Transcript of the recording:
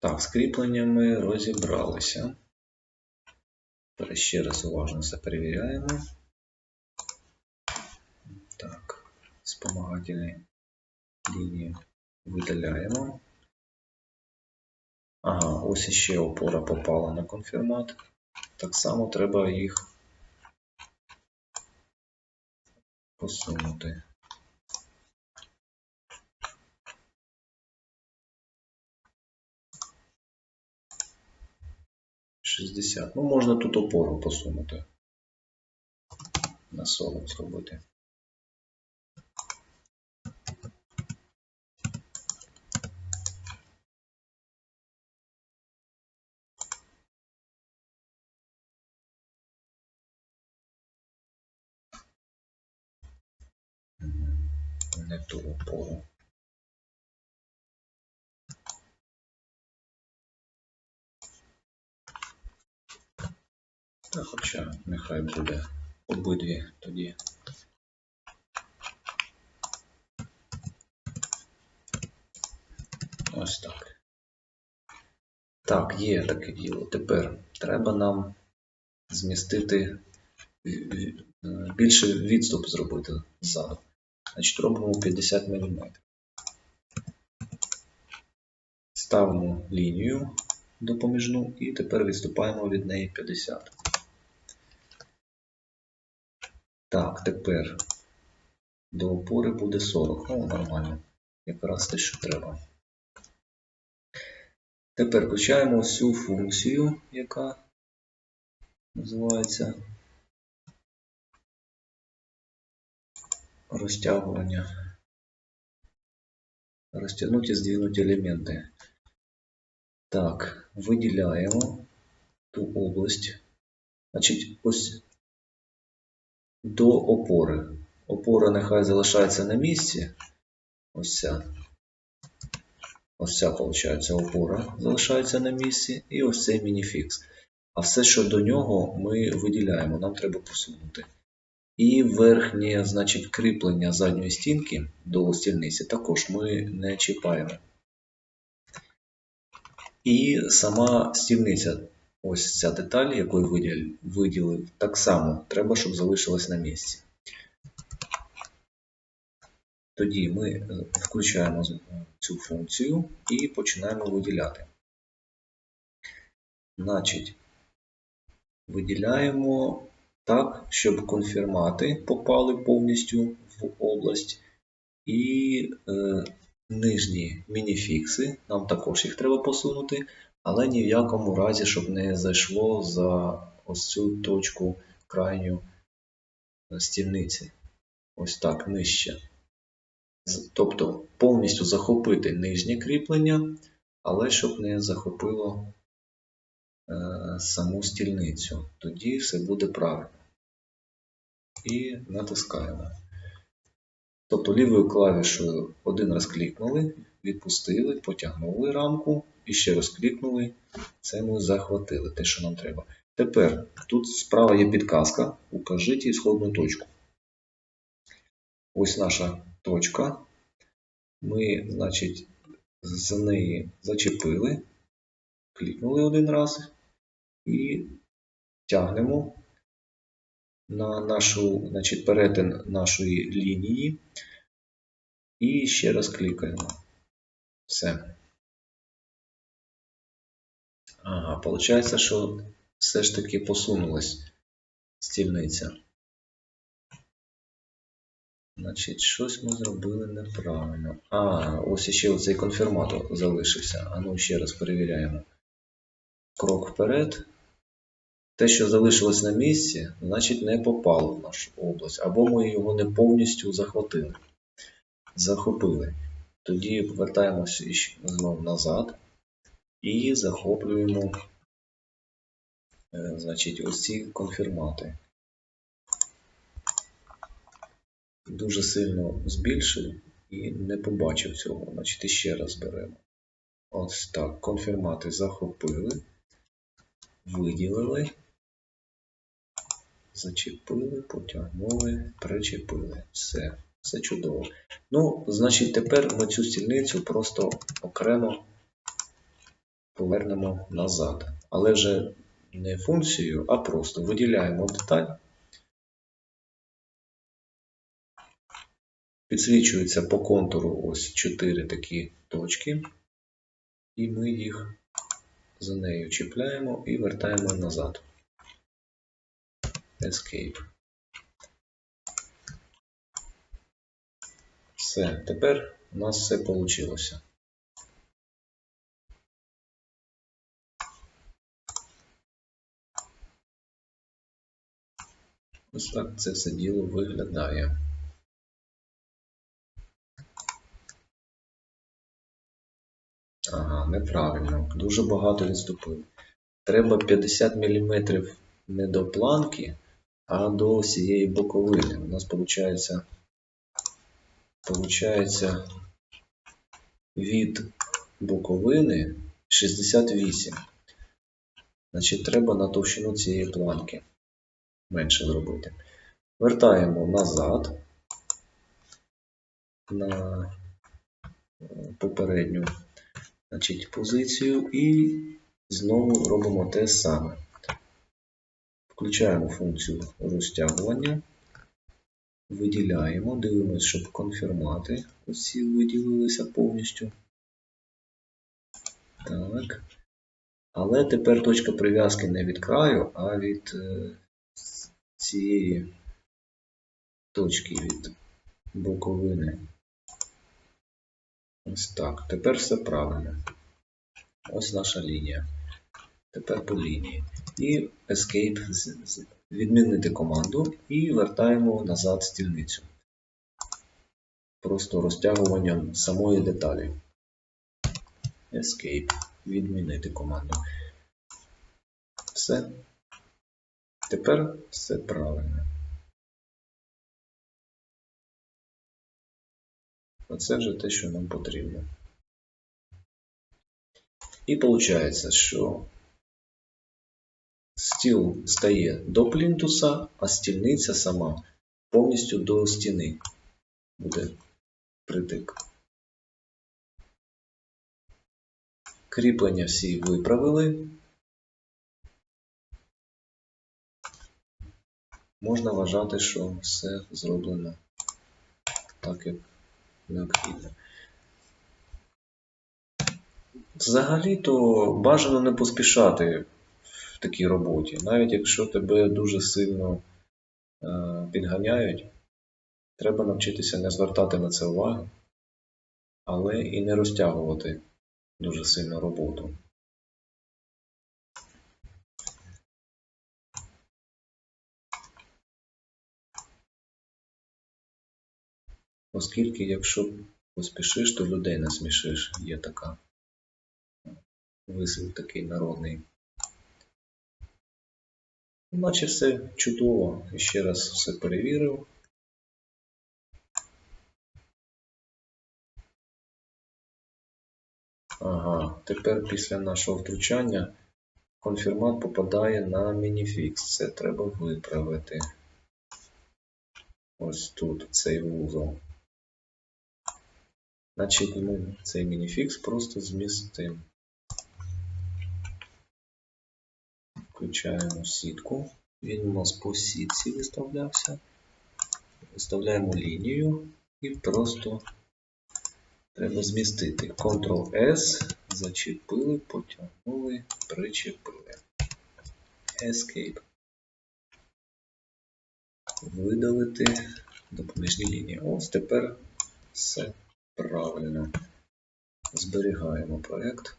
Так, з кріпленнями розібралися. Тепер ще раз уважно все перевіряємо. Так, спомагательні лінії видаляємо. Ага, ось іще опора попала на конфірмат. Так само треба їх посунути. Шістдесят. Ну, можна тут опору посунути. На 40 зробити. Не ту опору. Та хоча нехай буде обидві тоді. Ось так. Так, є таке діло. Тепер треба нам змістити більше відступ зробити ззаду. Значить, робимо 50 мм. Ставимо лінію допоміжну і тепер відступаємо від неї 50. Так, тепер до опори буде 40. Ну, нормально. Якраз те, що треба. Тепер включаємо цю функцію, яка називається розтягування. Розтягнуті здвинуті елементи. Так, виділяємо ту область. Значить, ось до опори. Опора нехай залишається на місці. Ось ця. Ось ця, виходить, опора залишається на місці. І ось цей мініфікс. А все, що до нього, ми виділяємо. Нам треба посунути. І верхнє, значить, кріплення задньої стінки до стільниці також ми не чіпаємо. І сама стільниця, ось ця деталь, яку я виділив, так само треба, щоб залишилась на місці. Тоді ми е, включаємо цю функцію і починаємо виділяти. Значить, виділяємо так, щоб конфірмати попали повністю в область. І е, нижні мініфікси, нам також їх треба посунути, але ні в якому разі, щоб не зайшло за ось цю точку крайню е, стільниці. Ось так нижче. Тобто повністю захопити нижнє кріплення, але щоб не захопило е, саму стільницю. Тоді все буде правильно. І натискаємо. Тобто лівою клавішою один раз клікнули, відпустили, потягнули рамку і ще раз клікнули. Це ми захватили те, що нам треба. Тепер тут справа є підказка. Укажіть ісходну точку. Ось наша точка. Ми, значить, з неї зачепили, клікнули один раз і тягнемо на нашу, значить, перетин нашої лінії. І ще раз клікаємо. Все. Ага, виходить, що все ж таки посунулась стільниця. Значить, щось ми зробили неправильно. А, ось ще оцей конфірматор залишився. А ну ще раз перевіряємо. Крок вперед. Те, що залишилось на місці, значить не попало в нашу область. Або ми його не повністю захватили. Захопили. Тоді повертаємося знову назад і захоплюємо е, значить, ось ці конфірмати. Дуже сильно збільшив і не побачив цього. Значить, іще раз беремо. Ось так. Конфірмати захопили, виділили, зачепили, потягнули, причепили. Все. Все чудово. Ну, значить, тепер ми цю стільницю просто окремо повернемо назад. Але вже не функцію, а просто виділяємо деталь. Підсвічується по контуру ось 4 такі точки, і ми їх за нею чіпляємо і вертаємо назад. Escape. Все, тепер у нас все вийшло. Ось так це все діло виглядає. Ага, неправильно. Дуже багато відступив. Треба 50 мм не до планки, а до всієї боковини. У нас виходить, від боковини 68. Значить, треба на товщину цієї планки менше зробити. Вертаємо назад на е, попередню значить, позицію і знову робимо те саме. Включаємо функцію розтягування, виділяємо, дивимося, щоб конфірмати усі виділилися повністю. Так. Але тепер точка прив'язки не від краю, а від е, цієї точки від боковини. Ось так. Тепер все правильно. Ось наша лінія. Тепер по лінії. І Escape відмінити команду і вертаємо назад стільницю. Просто розтягуванням самої деталі. Escape. Відмінити команду. Все. Тепер все правильно. Оце вже те, що нам потрібно. І виходить, що стіл стає до плінтуса, а стільниця сама повністю до стіни буде притик. Кріплення всі виправили. Можна вважати, що все зроблено так, як необхідно. Взагалі-то бажано не поспішати в такій роботі, навіть якщо тебе дуже сильно е, підганяють, треба навчитися не звертати на це уваги, але і не розтягувати дуже сильно роботу. Оскільки, якщо поспішиш, то людей не смішиш. Є така вислів такий народний. Наче все чудово. Ще раз все перевірив. Ага, тепер після нашого втручання конфірмат попадає на мініфікс. Це треба виправити. Ось тут цей вузол. Значить, ми цей мініфікс просто змістимо. Включаємо сітку. Він у нас по сітці виставлявся. Виставляємо лінію і просто треба змістити. Ctrl-S, зачепили, потягнули, причепили. Escape. Видалити допоміжні лінії. Ось тепер все правильно. Зберігаємо проєкт.